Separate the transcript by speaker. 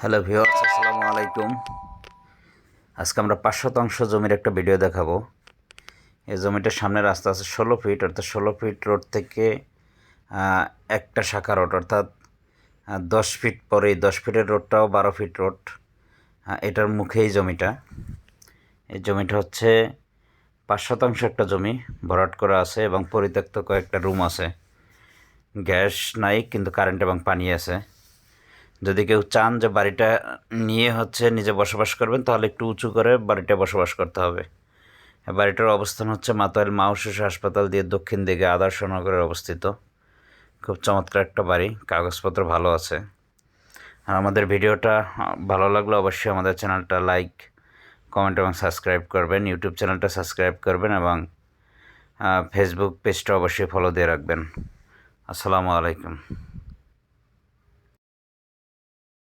Speaker 1: Hello viewers আসসালামু আলাইকুম। আজকে আমরা পাঁচ শতাংশ জমির একটা ভিডিও দেখাবো। এই জমিটার সামনে রাস্তা আছে ষোলো ফিট অর্থাৎ ষোলো ফিট রোড থেকে একটা শাখা রোড অর্থাৎ দশ ফিট পরে দশ ফিটের রোডটাও বারো ফিট রোড এটার মুখে এই জমিটা। এই জমিটা হচ্ছে পাঁচ শতাংশ একটা জমি, ভরাট করা আছে এবং পরিত্যক্ত কয়েকটা রুম আছে। গ্যাস নাই, কিন্তু কারেন্ট এবং পানি আছে। যদি কেউ চান যে বাড়িটা নিয়ে হচ্ছে নিজে বসবাস করবেন, তাহলে একটু উঁচু করে বাড়িটা বসবাস করতে হবে। বাড়িটার অবস্থান হচ্ছে মাতাইল মাও শিশু হাসপাতাল দিয়ে দক্ষিণ দিকে আদর্শ নগরে অবস্থিত। খুব চমৎকার একটা বাড়ি, কাগজপত্র ভালো আছে। আর আমাদের ভিডিওটা ভালো লাগলে অবশ্যই আমাদের চ্যানেলটা লাইক, কমেন্ট এবং সাবস্ক্রাইব করবেন। ইউটিউব চ্যানেলটা সাবস্ক্রাইব করবেন এবং ফেসবুক পেজটা অবশ্যই ফলো দিয়ে রাখবেন। আসসালামু আলাইকুম।